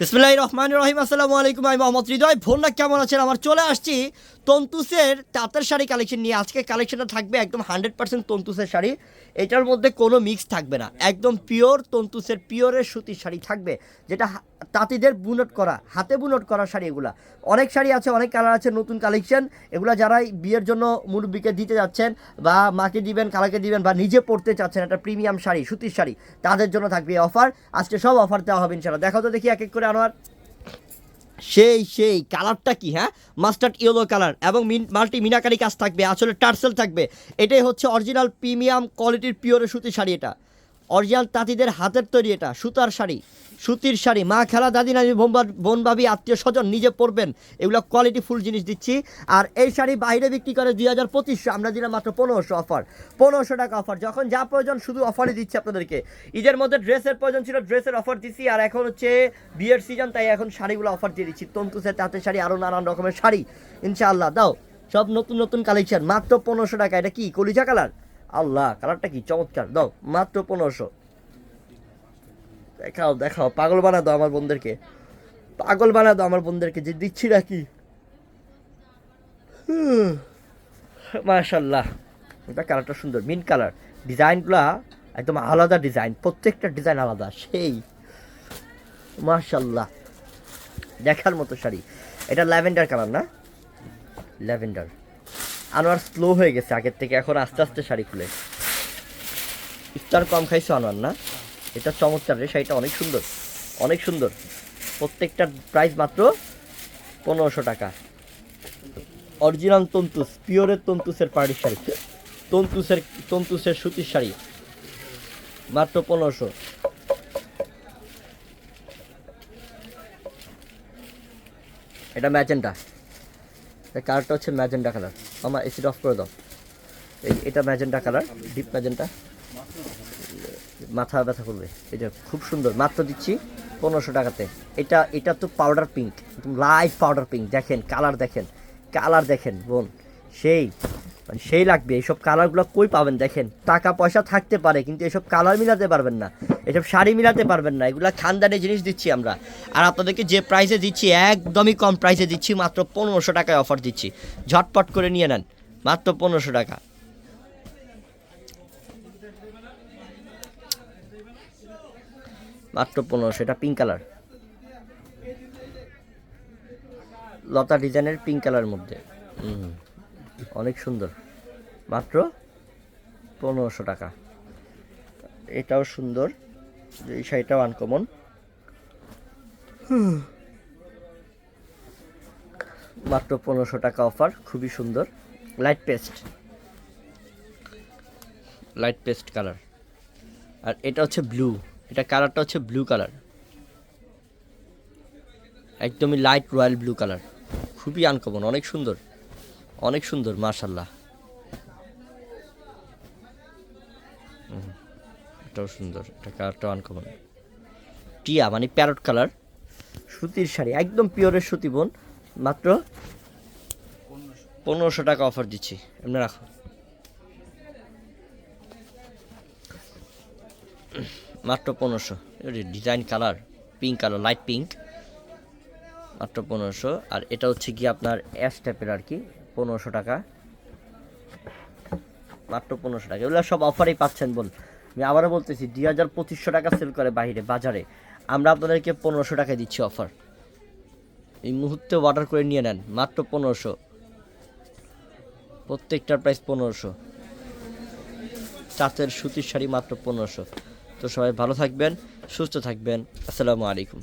বিসমুল্লাহ রহমান রহিম। আসসালামু আলাইকুম আমি মোহাম্মদ হৃদয়। ভোরনা কেমন আছেন? আমার চলে আসছি তন্তুসের তাঁতের শাড়ি কালেকশন নিয়ে আজকে কালেকশনটা থাকবে একদম হান্ড্রেড পার্সেন্ট তন্তুসের শাড়ি। এটার মধ্যে কোনো মিক্স থাকবে না। একদম পিওর তন্তুসের পিওরের সুতির শাড়ি থাকবে, যেটা তাঁতিদের বুনট করা, হাতে বুনট করা শাড়ি এগুলা। অনেক শাড়ি আছে, অনেক কালার আছে, নতুন কালেকশন এগুলো যারাই বিয়ের জন্য মুরব্বীকে দিতে যাচ্ছেন বা মাকে দিবেন, কালাকে দিবেন বা নিজে পড়তে চাচ্ছেন একটা প্রিমিয়াম শাড়ি, সুতির শাড়ি, তাদের জন্য থাকবে অফার আজকে সব অফার দেওয়া হবে ইনশাল্লাহ দেখো তো দেখি এক এক করে আনোয়ার। সেই সেই কালারটা কি হ্যাঁ? মাস্টার্ড ইয়েলো কালার এবং মিন, মাল্টি মিনাকারি কাজ থাকবে, আসলে টার্সেল থাকবে। এটাই হচ্ছে অরিজিনাল প্রিমিয়াম কোয়ালিটির পিওরের সুতি শাড়ি এটা। অরিজিনাল তাঁতিদের হাতের তৈরি এটা, সুতার শাড়ি, সুতির শাড়ি। মা খেলা, দাদি বোন- বোন ভাবি আত্মীয় স্বজন নিজে পরবেন। এগুলো কোয়ালিটি ফুল জিনিস দিচ্ছি। আর এই শাড়ি বাইরে বিক্রি করে দুই হাজার পঁচিশশো, আমরা দিলাম মাত্র পনেরোশো অফার পনেরোশো টাকা অফার যখন যা প্রয়োজন শুধু অফারই দিচ্ছি আপনাদেরকে। ঈদের মধ্যে ড্রেসের প্রয়োজন ছিল, ড্রেসের অফার দিচ্ছি আর এখন হচ্ছে বিয়ের সিজন তাই এখন শাড়িগুলো অফার দিয়ে দিচ্ছি। তন্তুসের তাঁতের শাড়ি আরও নানান রকমের শাড়ি। ইনশাআল্লাহ, দাও। সব নতুন নতুন কালেকশন মাত্র পনেরোশো টাকা। এটা কি, কলিজা কালার আল্লাহ কালারটা কি? চমৎকার। দাও, মাত্র পনেরোশো। দেখাও দেখাও, পাগল বানা দাও আমার বোনদেরকে। পাগল বানা দাও আমার বোনদেরকে, যে দিচ্ছি নাকি? মাশাল্লাহ এটা কালারটা সুন্দর মিন কালার ডিজাইনগুলা একদম আলাদা ডিজাইন, প্রত্যেকটা ডিজাইন আলাদা, সেই। মাশাল্লাহ দেখার মতো শাড়ি। এটা ল্যাভেন্ডার কালার না? ল্যাভেন্ডার। আনোয়ার স্লো হয়ে গেছে আগের থেকে, এখন আস্তে আস্তে শাড়ি খুলে। ইফতার কম খাইছো আনোয়ার, না? এটা চমৎকার রে, শাড়িটা অনেক সুন্দর অনেক সুন্দর। প্রত্যেকটার প্রাইস মাত্র পনেরোশো টাকা। অরিজিনাল তন্তুস পিওরের তন্তুসের পাড়ির শাড়ি। তন্তুসের তন্তুসের সুতির শাড়ি। মাত্র পনেরোশো। এটা ম্যাজেন্টা এটা কালারটা হচ্ছে ম্যাজেন্টা কালার আমার এসিটা অফ করে দাও। এই, এটা ম্যাজেন্টা কালার, ডিপ ম্যাজেন্টা। মাথা ব্যথা করবে। এটা খুব সুন্দর। মাত্র দিচ্ছি পনেরোশো টাকাতে। এটা এটা তো powder pink light powder pink দেখেন কালার দেখেন কালার দেখেন, বোন। সেই মানে সেই লাগবে এইসব কালারগুলো কই পাবেন দেখেন? টাকা পয়সা থাকতে পারে কিন্তু এসব কালার মিলাতে পারবেন না। এসব শাড়ি মিলাতে পারবেন না এগুলো খানদানি জিনিস দিচ্ছি আমরা। আর আপনাদেরকে যে প্রাইসে দিচ্ছি একদমই কম প্রাইসে দিচ্ছি মাত্র পনেরোশো টাকায় অফার দিচ্ছি। ঝটপট করে নিয়ে নেন মাত্র পনেরোশো টাকা। মাত্র পনেরোশো এটা পিঙ্ক কালার লতা ডিজাইনের পিঙ্ক কালারের মধ্যে। হুম, অনেক সুন্দর। মাত্র পনেরোশো টাকা। এটাও সুন্দর যে এই শাড়িটাও আনকমন মাত্র পনেরোশো টাকা অফার খুবই সুন্দর। Light paste light paste colour আর এটা হচ্ছে ব্লু এটা কালারটা হচ্ছে ব্লু কালার একদমই লাইট রয়্যাল ব্লু কালার খুবই আনকমন অনেক সুন্দর। অনেক সুন্দর মার্শাল্লাহ এটাও সুন্দর, এটা কালারটাও আনকমন টিয়া মানে প্যারট কালার সুতির শাড়ি, একদম পিওরের সুতি বোন, মাত্র পনেরোশো টাকা অফার দিচ্ছি, এমনি রাখো। মাত্র পনেরোশো design colour pink colour light pink মাত্র পনেরোশো, আর এটা হচ্ছে কি আপনার অ্যাশ টাইপের আর কি পনেরোশো টাকা। মাত্র পনেরোশো টাকা। এগুলো সব অফারেই পাচ্ছেন বল। আমি আবারও বলতেছি, দুই হাজার পঁচিশশো টাকা সেল করে বাইরে, বাজারে। আমরা আপনাদেরকে পনেরোশো টাকায় দিচ্ছি অফার এই মুহূর্তে অর্ডার করে নিয়ে নেন, মাত্র পনেরোশো। প্রত্যেকটার প্রাইস পনেরোশো। চাতের সুতির শাড়ি মাত্র পনেরোশো। তো সবাই ভালো থাকবেন, সুস্থ থাকবেন। আসসালামু আলাইকুম।